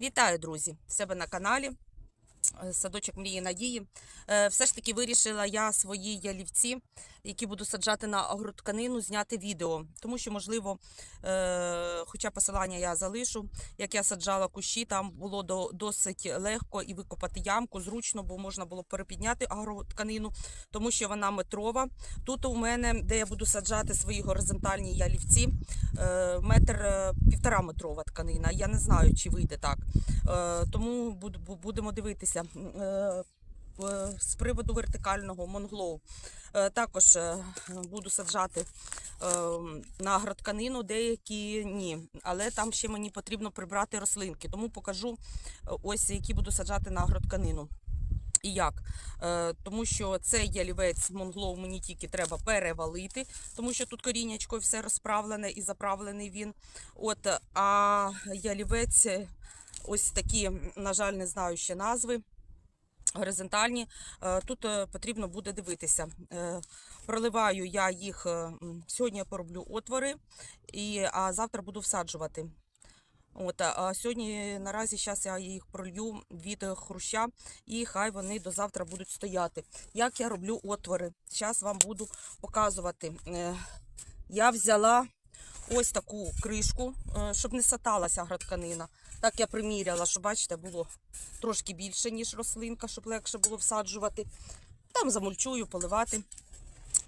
Вітаю, друзі! В себе на каналі Садочок мрії надії. Е, Все ж таки вирішила я свої ялівці, які буду саджати на агротканину, зняти відео. Тому що, можливо, е, хоча посилання я залишу, як я саджала кущі, там було досить легко і викопати ямку, зручно, бо можна було перепідняти агротканину, тому що вона метрова. Тут у мене, де я буду саджати свої горизонтальні ялівці, е, метр півтора метрова тканина. Я не знаю, чи вийде так. Тому будемо дивитися. Е, З приводу вертикального монглоу Е, також е, буду саджати на агротканину, деякі ні. Але там ще мені потрібно прибрати рослинки. Тому покажу ось які буду саджати на агротканину. І як? Тому що цей ялівець монглоу мені тільки треба перевалити, тому що тут коріннячко все розправлене і заправлений він. От, а ялівець, ось такі, на жаль, не знаю ще назви. Горизонтальні, Е, тут е, потрібно буде дивитися. Е, Проливаю я їх сьогодні я пороблю отвори, і, а завтра буду всаджувати. От, а сьогодні наразі зараз я їх пролью від хруща, і хай вони до завтра будуть стояти. Як я роблю отвори? Зараз вам буду показувати. Я взяла ось таку кришку, щоб не саталася агротканина. Так я приміряла, що бачите, було трошки більше, ніж рослинка, щоб легше було всаджувати. Там замульчую, поливати.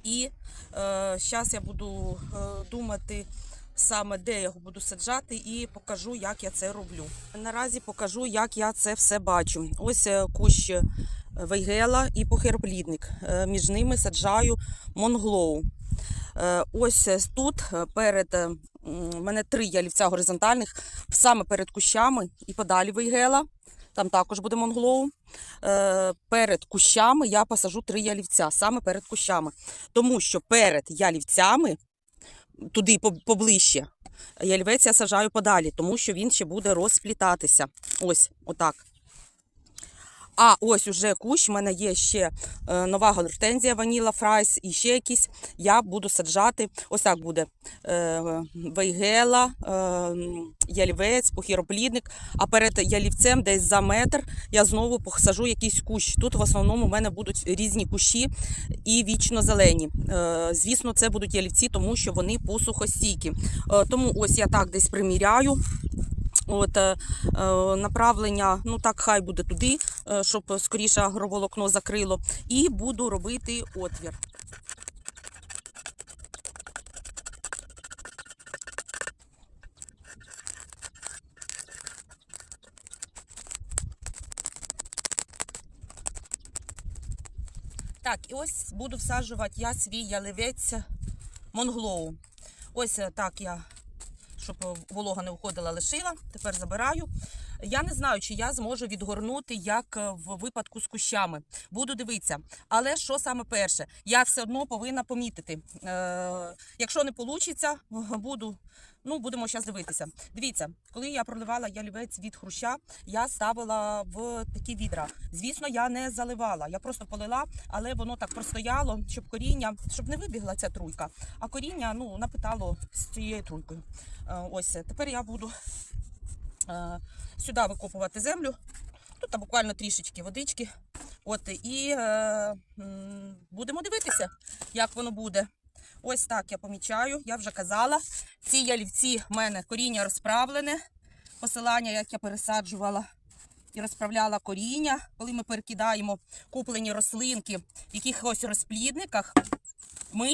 І е, зараз я буду е, думати саме, де я його буду саджати, і покажу, як я це роблю. Наразі покажу, як я це все бачу. Ось е, кущ е, вейгела і похерплідник. Е, між ними саджаю монглоу. Е, Ось е, тут е, перед е, у мене три ялівця горизонтальних, саме перед кущами і подалі вейгела. Там також буде монглоу. Е, Перед кущами я посажу три ялівця, саме перед кущами. Тому що перед ялівцями, туди по- поближче, ялівець я сажаю подалі, тому що він ще буде розплітатися. Ось, отак. А ось уже кущ, в мене є ще е, нова гортензія Ваніла Фрайс і ще якісь. Я буду саджати. Ось так буде е, вейгела, е, ялівець, похіроплідник. А перед ялівцем десь за метр я знову посажу якийсь кущ. Тут в основному в мене будуть різні кущі і вічно зелені. Звісно, це будуть ялівці, тому що вони посухостійкі. Тому ось я так десь приміряю. От е, е, направлення, ну так хай буде туди, е, щоб скоріше агроволокно закрило. І буду робити отвір. Так, і ось буду всаджувати я свій яливець монглоу. Ось так я щоб е, волога не входила, лишила. Тепер забираю. Я не знаю, чи я зможу відгорнути, як е, в випадку з кущами. Буду дивитися. Але що саме перше? Я все одно повинна помітити. Е, якщо не вийде, буду. Ну, будемо зараз дивитися. Дивіться, коли я проливала ялівець від хруща, я ставила в такі відра. Звісно, я не заливала. Я просто полила, але воно так простояло, щоб коріння, щоб не вибігла ця труйка. А коріння ну, напитало з цією труйкою. Е, Ось тепер я буду е, сюди викопувати землю. Тут буквально трішечки водички. От і е, будемо дивитися, як воно буде. Ось так я помічаю, я вже казала. Ці ялівці в мене коріння розправлене. Посилання, як я пересаджувала і розправляла коріння. Коли ми перекидаємо куплені рослинки в якихось розплідниках, ми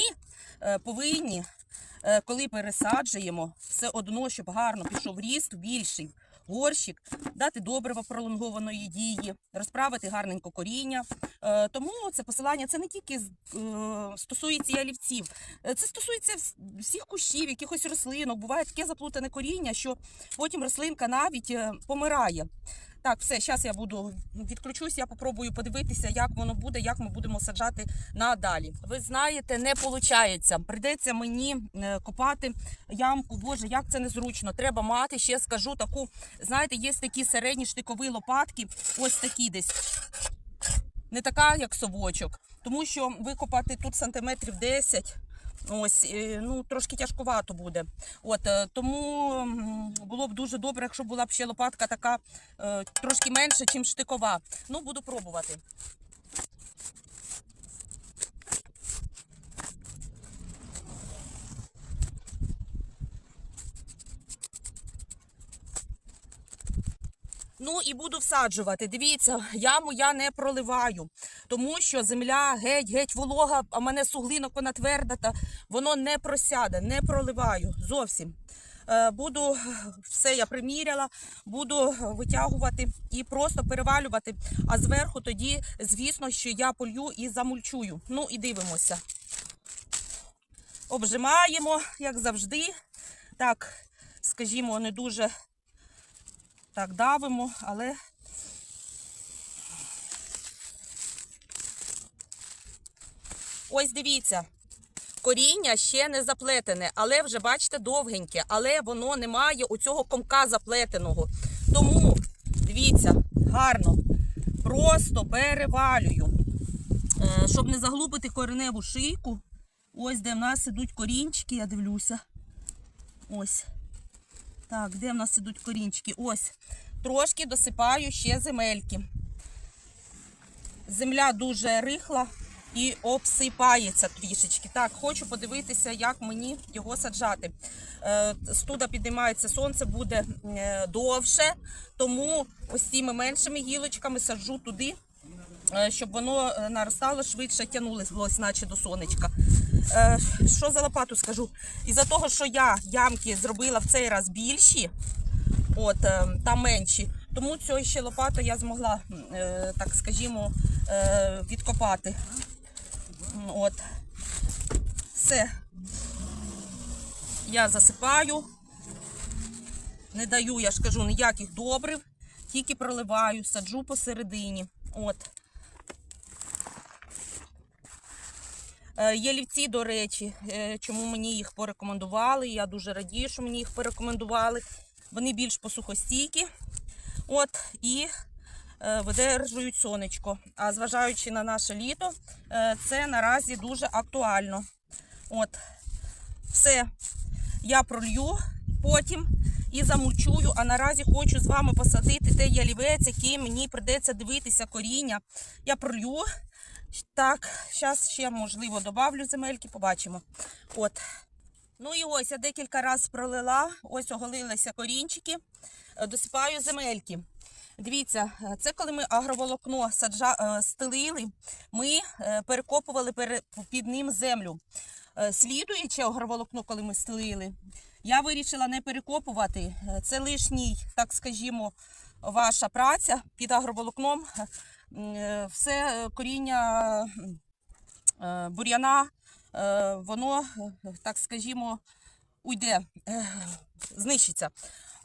е, повинні, е, коли пересаджуємо, все одно, щоб гарно пішов ріст більший. Горщик, дати добрива пролонгованої дії, розправити гарненько коріння. Е, тому це посилання це не тільки е, стосується ялівців, Е, це стосується всіх кущів, якихось рослинок. Буває таке заплутане коріння, що потім рослинка навіть помирає. Так, все, зараз я буду відключусь, я попробую подивитися, як воно буде, як ми будемо саджати надалі. Ви знаєте, не виходить. Прийдеться мені е, копати ямку. Боже, як це незручно. Треба мати, ще скажу таку. Знаєте, є такі середні штикові лопатки, ось такі десь. Не така, як совочок, тому що викопати тут сантиметрів 10 Ось, е, ну, трошки тяжкувато буде. От, е, тому було б дуже добре, якщо була б ще лопатка така е, трошки менша, ніж штикова. Ну, буду пробувати. Ну і буду всаджувати. Дивіться, яму я не проливаю, тому що земля геть-геть волога, а мене суглинок вона тверда, та воно не просяде, не проливаю зовсім. Е, Буду все я приміряла, буду витягувати і просто перевалювати. А зверху тоді, звісно, що я полью і замульчую. Ну і дивимося. Обжимаємо, як завжди. Так, скажімо, не дуже так давимо, але ось дивіться. Коріння ще не заплетене, але вже бачите довгеньке, але воно не має оцього комка заплетеного. Тому дивіться, гарно. Просто перевалюю. Е, щоб не заглубити кореневу шийку. Ось де в нас ідуть корінчики, я дивлюся. Ось. Так, де в нас ідуть корінчики? Ось. Трошки досипаю ще земельки. Земля дуже рихла і обсипається трішечки. Так, хочу подивитися, як мені його саджати. Е, Студа піднімається сонце, буде е, довше, тому ось цими меншими гілочками саджу туди, е, щоб воно е, наростало швидше, тянулося, наче до сонечка. Е, Що за лопату скажу? Із-за того, що я ямки зробила в цей раз більші, от е, там менші. Тому цю ще лопату я змогла, е, так скажімо, е, відкопати. От. Все. Я засипаю. Не даю, я ж кажу, ніяких добрив, тільки проливаю, саджу посередині. От. Е, Ялівці, до речі, е, чому мені їх порекомендували. Я дуже радію, що мені їх порекомендували. Вони більш посухостійкі. От, і е, видержують сонечко. А зважаючи на наше літо, е, це наразі дуже актуально. От, все. Я пролью потім і замульчую. А наразі хочу з вами посадити той ялівець, який мені придеться дивитися коріння. Я пролью. Так, зараз ще, можливо, добавлю земельки, побачимо. От. Ну і ось я декілька разів пролила, ось оголилися корінчики, Е, досипаю земельки. Дивіться, е, це коли ми агроволокно саджа, е, стелили, ми е, перекопували під ним землю. Слідуюче агроволокно, коли ми стелили, я вирішила не перекопувати. Це лишній, так скажімо, ваша праця під агроволокном. Все коріння бур'яна, воно, так скажімо, уйде, знищиться.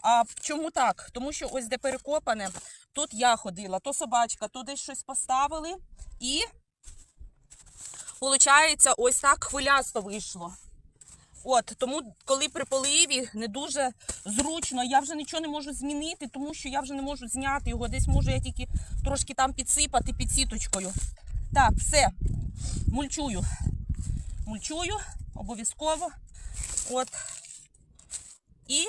А чому так? Тому що ось де перекопане, тут я ходила, то собачка, то десь щось поставили, і виходить, ось так хвилясто вийшло. От, тому, коли при поливі не дуже зручно, я вже нічого не можу змінити, тому що я вже не можу зняти його. Десь можу я тільки трошки там підсипати під сіточкою. Так, все, мульчую. Мульчую обов'язково. От. І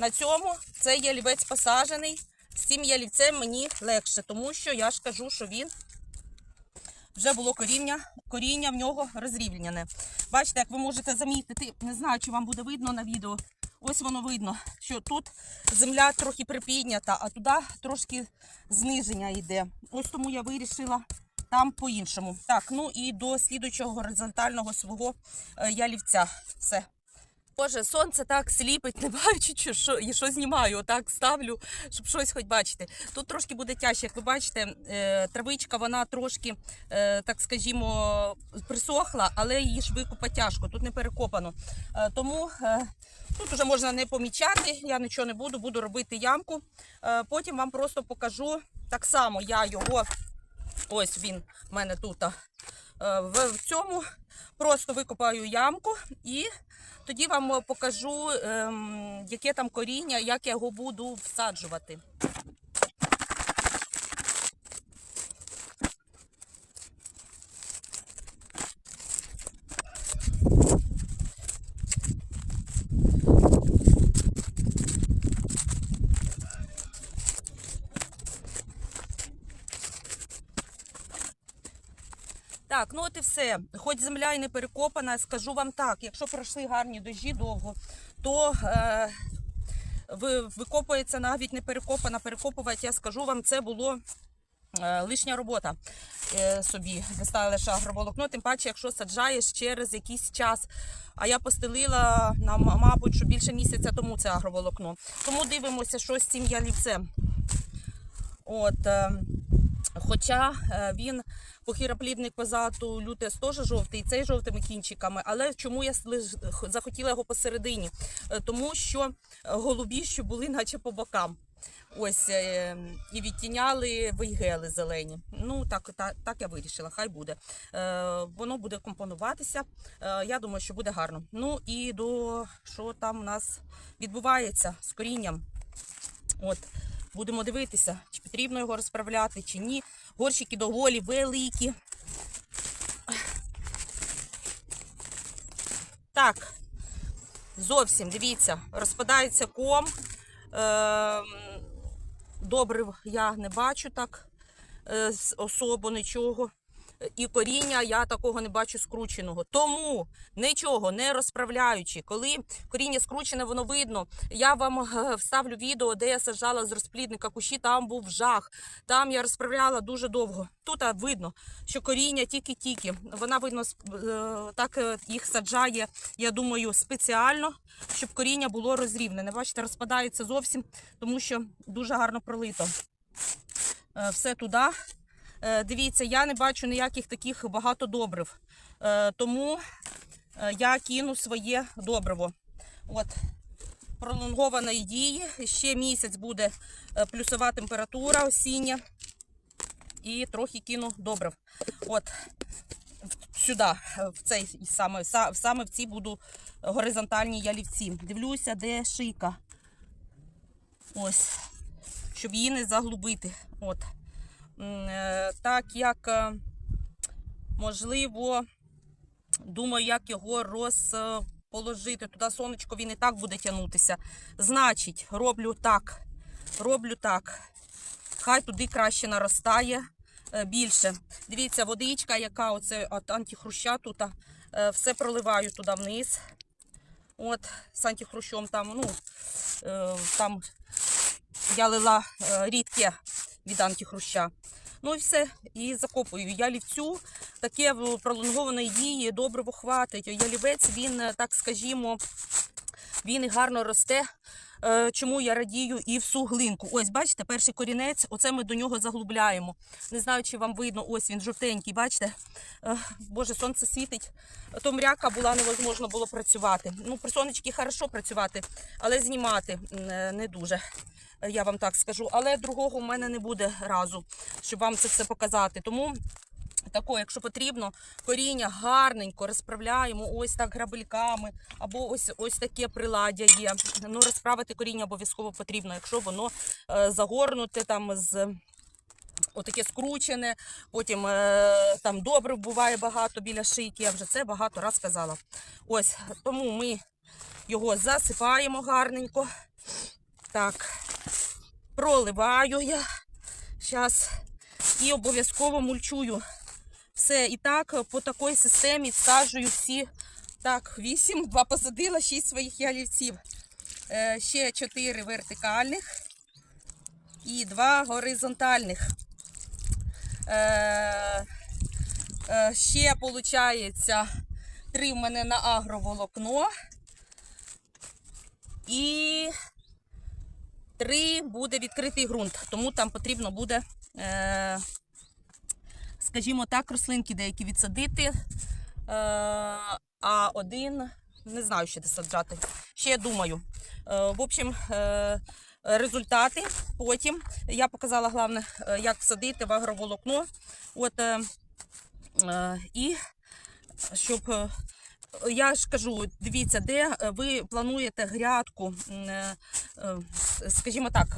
на цьому цей ялівець посаджений. З цим ялівцем мені легше, тому що я ж кажу, що він вже було коріння, коріння в нього розрівняне. Бачите, як ви можете замітити, не знаю, чи вам буде видно на відео. Ось воно видно, що тут земля трохи припіднята, а туди трошки зниження йде. Ось тому я вирішила там по-іншому. Так, ну і до слідуючого горизонтального свого е, ялівця. Все. Боже, сонце так сліпить, не бачу, що, що, і що знімаю. Отак ставлю, щоб щось хоч бачити. Тут трошки буде тяжче, як ви бачите, е, травичка вона трошки, е, так скажімо, присохла, але її ж викопати тяжко, тут не перекопано. Е, тому тут вже можна не помічати, я нічого не буду, буду робити ямку. Потім вам просто покажу так само, я його, ось він в мене тут. в цьому просто викопаю ямку і тоді вам е, покажу, ем, яке там коріння, як я його буду всаджувати. Так, ну от і все. Хоч земля і не перекопана, скажу вам так, якщо пройшли гарні дощі довго, то е, викопується навіть не перекопана, перекопувати, я скажу вам, це було е, лишня робота е, собі. Доставили лише агроволокно, тим паче, якщо саджаєш через якийсь час. А я постелила, на, мабуть, що більше місяця тому це агроволокно. Тому дивимося, що з цим ялівцем. От, е, хоча е, він похироплідник позату лютес теж жовтий, цей жовтими кінчиками. Але чому я захотіла його посередині? Е, Тому що голубі, що були наче по бокам. Ось е, і відтіняли вейгели зелені. Ну так, так, так я вирішила, хай буде. Е, воно буде компонуватися. Е, я думаю, що буде гарно. Ну і до що там у нас відбувається з корінням. От, будемо дивитися, чи потрібно його розправляти, чи ні. Горщики доволі великі. Так, зовсім дивіться, розпадається ком. Ем, добрив я не бачу так е, особо нічого. І коріння я такого не бачу скрученого. Тому нічого не розправляючи, коли коріння скручене, воно видно. Я вам е, вставлю відео, де я саджала з розплідника кущі. Там був жах. Там я розправляла дуже довго. Тут видно, що коріння тільки-тільки. Вона видно е, так е, їх саджає. Я думаю, спеціально, щоб коріння було розрівнене. Бачите, розпадається зовсім, тому що дуже гарно пролито. Все туди. Е, Дивіться, я не бачу ніяких таких багато добрив. Е, Тому е, я кину своє добриво. От, пролонгованої дії. Ще місяць буде плюсова температура осіння. І трохи кину добрив. От сюди, в цей саме, саме в ці буду горизонтальні ялівці. Дивлюся, де шийка. Ось, щоб її не заглубити. От. Е, Так як, е, можливо, думаю, як його розположити. Туди сонечко він і так буде тягнутися. Значить, роблю так. Роблю так. Хай туди краще наростає е, більше. Дивіться, водичка, яка оце от антихруща тут. Все проливаю туди вниз. От, з антихрущом там, ну, там я лила рідке від антихруща. Ну і все, і закопую. Я лівцю таке в пролонгованої дії добриво хватить. Ялівець, він, е, так скажімо, він і гарно росте. Е, Чому я радію і в суглинку. Ось, бачите, перший корінець, оце ми до нього заглубляємо. Не знаю, чи вам видно, ось він жовтенький, бачите? Е, Боже, сонце світить. То мряка була, невозможно було працювати. Ну, при сонечки хорошо працювати, але знімати е, не дуже. Я вам так скажу. Але другого в мене не буде разу, щоб вам це все показати. Тому Тако, якщо потрібно, коріння гарненько розправляємо ось так грабельками, або ось ось таке приладдя є. Ну, розправити коріння обов'язково потрібно, якщо воно е, загорнуте там з отаке скручене, потім е, там добре буває багато біля шийки, я вже це багато раз казала. Ось, тому ми його засипаємо гарненько. Так, проливаю я зараз і обов'язково мульчую. Все, і так по такій системі саджую всі. Так, 8, 2 посадила, 6 своїх ялівців. Е, ще 4 вертикальних і 2 горизонтальних. Е, е, ще, виходить, 3 в мене на агроволокно. І 3 буде відкритий ґрунт, тому там потрібно буде. Е, скажімо так, рослинки деякі відсадити. Е, а один не знаю, що де саджати. Ще я думаю. Е, в общем, результати потім. Я показала головне, як всадити в агроволокно. От, і щоб. Я ж кажу, дивіться, де е, ви плануєте грядку, е, е, скажімо так,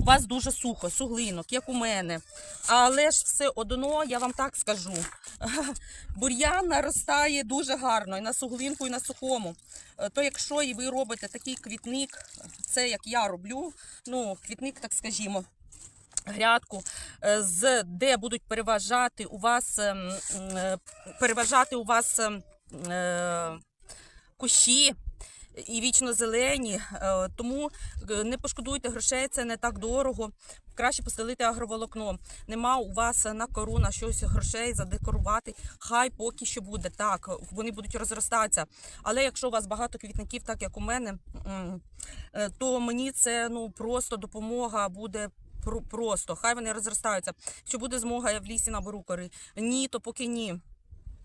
у вас дуже сухо, суглинок, як у мене. Але ж все одно, я вам так скажу, бур'ян наростає дуже гарно і на суглинку, і на сухому. То якщо і ви робите такий квітник, це як я роблю, ну, квітник, так скажімо, грядку, з де будуть переважати у вас ем, переважати у вас ем, кущі і вічно зелені. Е, Тому е, не пошкодуйте грошей, це не так дорого. Краще постелити агроволокно. Нема у вас на кору на щось грошей задекорувати. Хай поки що буде так. Вони будуть розростатися. Але якщо у вас багато квітників, так як у мене, е, то мені це ну просто допомога буде. Просто хай вони розростаються. Що буде змога, я в лісі наберу кори. Ні, то поки ні.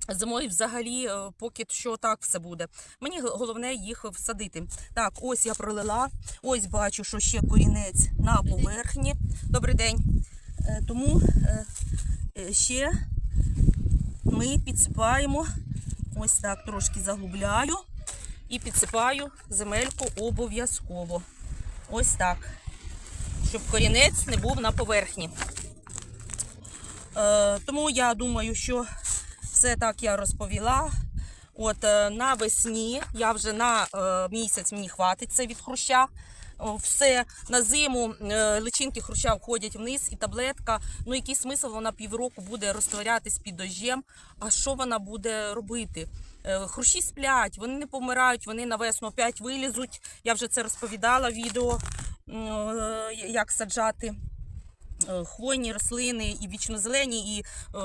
Зимою взагалі е, поки що так все буде. Мені головне їх всадити. Так, ось я пролила. Ось бачу, що ще корінець на поверхні. Добрий день. Е, Тому е, ще ми підсипаємо. Ось так трошки заглубляю і підсипаю земельку обов'язково. Ось так. Щоб корінець не був на поверхні. Тому я думаю, що все так я розповіла. От е, навесні я вже на е, місяць мені хватить це від хруща. Все на зиму е, личинки хруща входять вниз, і таблетка. Ну який смисл вона півроку буде розтворятись під дощем. А що вона буде робити? Хрущі сплять, вони не помирають, вони на весну опять вилізуть. Я вже це розповідала відео, як саджати хвойні рослини і вічнозелені, і е,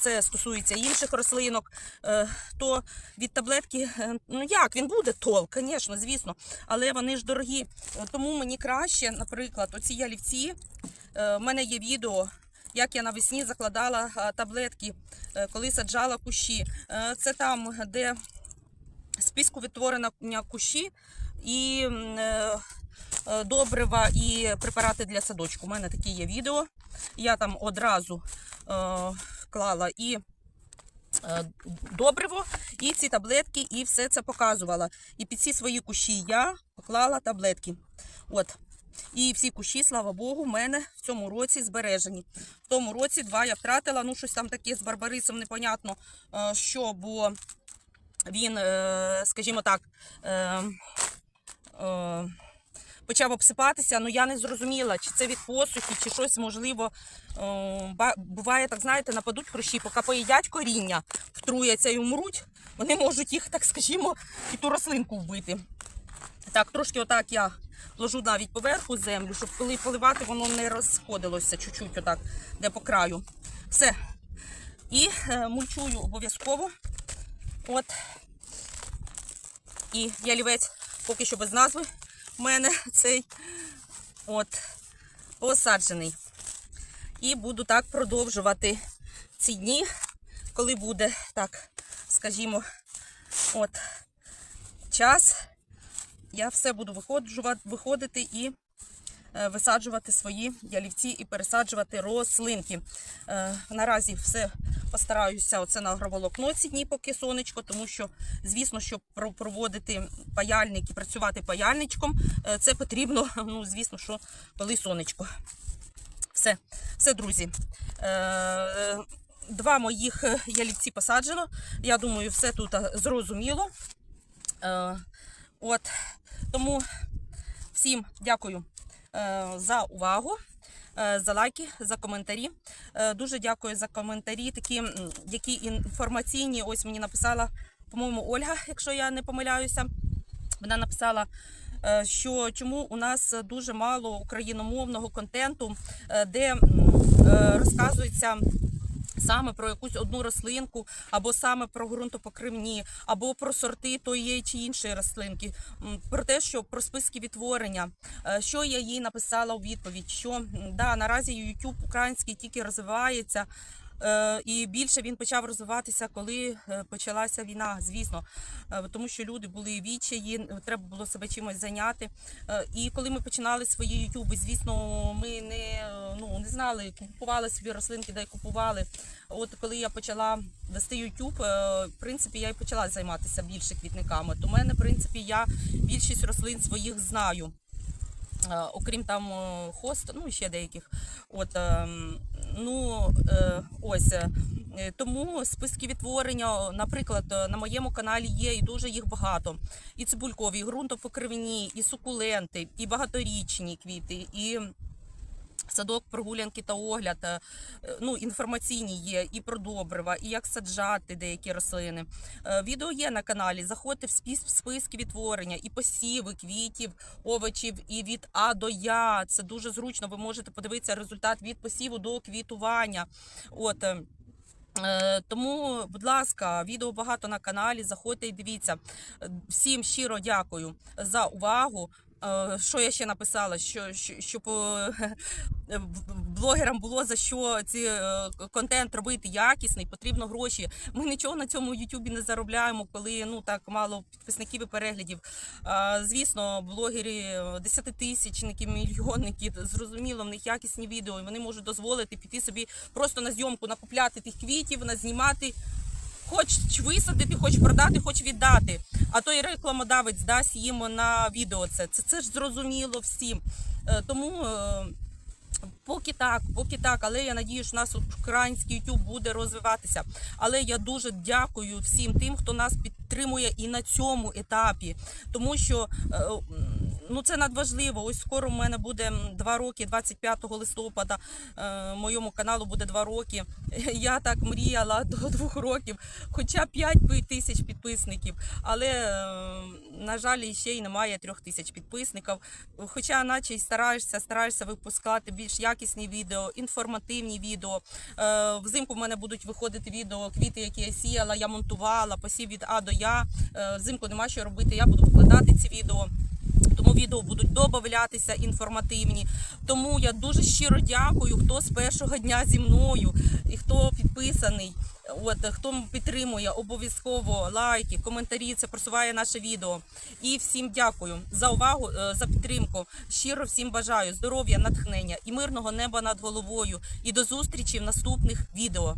це стосується інших рослинок, е, то від таблетки, е, ну як, він буде толк, звісно, звісно, але вони ж дорогі. Е, Тому мені краще, наприклад, оці ялівці, е, в мене є відео. Як я навесні закладала е, таблетки, е, коли саджала кущі. Е, Це там, де списку відтворення кущі і е, е, добрива і препарати для садочку. У мене такі є відео. Я там одразу е, клала і е, добриво, і ці таблетки, і все це показувала. І під ці свої кущі я поклала таблетки. От. І всі кущі, слава Богу, в мене в цьому році збережені. В тому році два я втратила, ну щось там таке з Барбарисом, непонятно, е, що, бо він, е, скажімо так, е, е, почав обсипатися. Ну я не зрозуміла, чи це від посухи, чи щось можливо. е, Буває, так знаєте, нападуть хрущі, поки поїдять коріння, втруяться і умруть. Вони можуть їх, так скажімо, і ту рослинку вбити. Так, трошки отак я ложу навіть поверху землю, щоб коли поливати, воно не розходилося чуть-чуть отак, де по краю. Все. І е, мульчую обов'язково. От. І ялівець поки що без назви в мене цей от посаджений. І буду так продовжувати ці дні, коли буде, так, скажімо, от час. Я все буду виходжувати, виходити і висаджувати свої ялівці і пересаджувати рослинки. Е, Наразі все постараюся оце на агроволокно ці дні, поки сонечко, тому що, звісно, щоб проводити паяльник і працювати паяльничком, е, це потрібно, ну, звісно, що коли сонечко. Все, все, друзі. Е, Два моїх е, ялівці посаджено. Я думаю, все тут е, зрозуміло. Е, От, тому всім дякую е, за увагу, е, за лайки, за коментарі. Е, дуже дякую за коментарі, такі, які інформаційні. Ось мені написала, по-моєму, Ольга, якщо я не помиляюся. Вона написала, е, що чому у нас дуже мало україномовного контенту, е, де е, розказується. Саме про якусь одну рослинку, або саме про ґрунтопокривні, або про сорти тої чи іншої рослинки, про те, що про списки відтворення, Е, що я їй написала у відповідь, що да, наразі YouTube український тільки розвивається. Е, І більше він почав розвиватися, коли е, почалася війна, звісно, Е, тому що люди були відчаї, е, треба було себе чимось зайняти. І коли ми починали свої ютуби, звісно, ми не, ну, не знали, купували собі рослинки, де купували. От коли я почала вести е, в принципі, я і почала займатися більше квітниками. То в мене, в принципі, я більшість рослин своїх знаю. Е, Окрім там е, хост, ну ще деяких. От, ем, ну, е, ось. е, Тому списки відтворення, наприклад, на моєму каналі є і дуже їх багато. І цибулькові, і ґрунтопокривні, і сукуленти, і багаторічні квіти, і Садок, прогулянки та огляд, е, ну, інформаційні є і про добрива, і як саджати деякі рослини. Е, Відео є на каналі. Заходьте в спис- списки відтворення і посіви квітів, овочів і від А до Я. Це дуже зручно. Ви можете подивитися результат від посіву до квітування. От. е, Тому, будь ласка, відео багато на каналі. Заходьте і дивіться. Всім щиро дякую за увагу. Е, Що я ще написала? Що, що щоб е, блогерам було за що е, контент робити якісний, потрібно гроші. Ми нічого на цьому Ютубі не заробляємо, коли ну так мало підписників і переглядів. Звісно, блогери е, десятитисячники, мільйонники, зрозуміло, в них якісні відео, і вони можуть дозволити піти собі просто на зйомку, накупляти тих квітів, назнімати. Хоч висадити, хоч продати, хоч віддати. А той рекламодавець дасть їм на відео це. Це, це ж зрозуміло всім. Е, Тому е, поки так, поки так, але я надію, що нас український YouTube буде розвиватися. Але я дуже дякую всім тим, хто нас підтримує і на цьому етапі, тому що е, ну це надважливо. Ось скоро в мене буде м, два роки, 25 листопада. е, Моєму каналу буде два роки. Я так мріяла до двох років, хоча 5 тисяч підписників. Але е, на жаль, ще й немає трьох тисяч підписників. Хоча, наче й стараєшся, стараєшся випускати більш якісні відео, інформативні відео. Е, Взимку в мене будуть виходити відео, квіти, які я сіяла, я монтувала, посів від А до Я. Е, Взимку нема що робити. Я буду викладати ці відео. Тому відео будуть додаватися інформативні. Тому я дуже щиро дякую, хто з першого дня зі мною і хто підписаний. От хто підтримує обов'язково лайки, коментарі. Це просуває наше відео. І всім дякую за увагу, е, за підтримку. Щиро всім бажаю здоров'я, натхнення і мирного неба над головою. І до зустрічі в наступних відео.